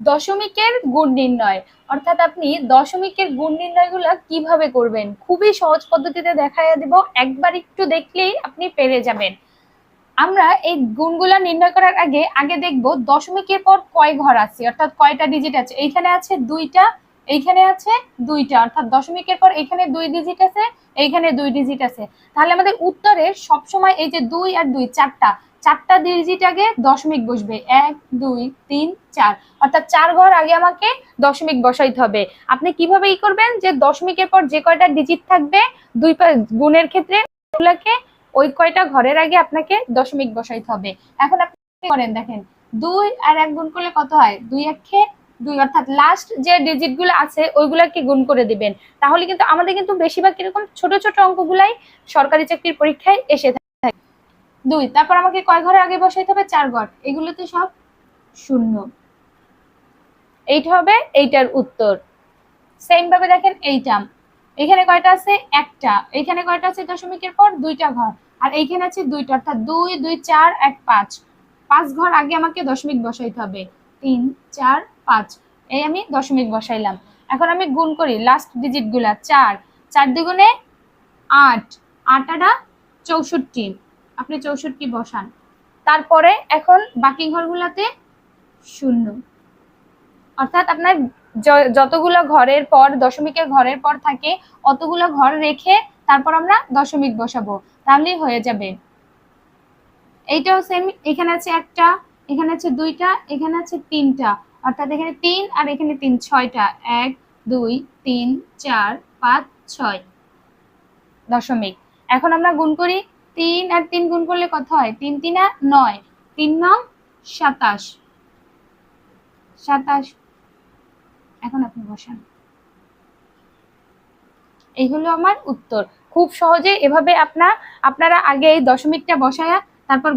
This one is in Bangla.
দশমিকের গুণ নির্ণয়। অর্থাৎ আপনি দশমিকের গুণ নির্ণয়গুলো কীভাবে করবেন? খুবই সহজ পদ্ধতিতে দেখাইয়া দিব। একবার একটু দেখলেই আপনি পেরে যাবেন। আমরা এই গুণগুলা নির্ণয় করার আগে আগে দেখব দশমিকের পর কয় ঘর আছে, অর্থাৎ কয়টা ডিজিট আছে? এইখানে আছে দুইটা, এইখানে আছে দুইটা। অর্থাৎ দশমিকের পর এখানে দুই ডিজিট আছে, এইখানে দুই ডিজিট আছে। তাহলে আমাদের উত্তরে সবসময় এই যে দুই আর দুই, চারটা চারটা ডিজিট আগে দশমিক বসবে। এক, দুই, তিন, চার। অর্থাৎ চার ঘর আগে আমাকে দশমিক বসাইতে হবে। আপনি কীভাবে ই করবেন যে দশমিকের পর যে কয়টা ডিজিট থাকবে, দুই গুণের ক্ষেত্রে ওগুলাকে ওই কয়টা ঘরের আগে আপনাকে দশমিক বসাইতে হবে। এখন আপনি করেন দেখেন, দুই আর এক গুণ করলে কত হয়? দুই একে দুই। অর্থাৎ লাস্ট যে ডিজিটগুলো আছে, ওইগুলাকে গুণ করে দিবেন। তাহলে কিন্তু আমাদের কিন্তু বেশিরভাগ এরকম ছোট ছোট অঙ্কগুলাই সরকারি চাকরির পরীক্ষায় এসে থাকে দুই, তারপর আমাকে কয় ঘরের আগে বসাইতে হবে? চার ঘর। এগুলোতে সব শূন্য। এইটা হবে এইটার উত্তর। সেম ভাবে দেখেন এইটা। এখানে কয়টা আছে? একটা। এখানে কয়টা আছে? দশমিকের পর দুইটা ঘর। আর এইখানে আছে দুইটা, অর্থাৎ দুই দুই, চার, এক, পাঁচ। পাঁচ ঘর আগে আমাকে দশমিক বসাইতে হবে। তিন, চার, পাঁচ। এই আমি দশমিক বসাইলাম। এখন আমি গুণ করি। লাস্ট ডিজিটগুলা, চার। চার দ্বিগুণে আট। আটাটা চৌষট্টি। আপনি চৌষট্টি বসান। তারপরে এখন বাকি ঘরগুলাতে শূন্য। অর্থাৎ আপনার যতগুলো ঘরের পর, দশমিকের ঘরের পর থাকে, অতগুলো ঘর রেখে তারপর আমরা দশমিক বসাবো। তাহলেই হয়ে যাবে। এইটাও সেম এখানে আছে একটা, এখানে আছে দুইটা, এখানে আছে তিনটা। অর্থাৎ এখানে তিন আর এখানে তিন, ছয়টা। এক, দুই, তিন, চার, পাঁচ, ছয় দশমিক। এখন আমরা গুণ করি তিন আর তিন গুণ করলে কত হয়? তিন, তিনা নয়। তিন নং সাতাশ। সাতাশ। এখন আপনি বসান। এই হলো আমার উত্তর। খুব সহজে এভাবে আপনার আপনারা আগে এই দশমিকটা বসায়া, তারপর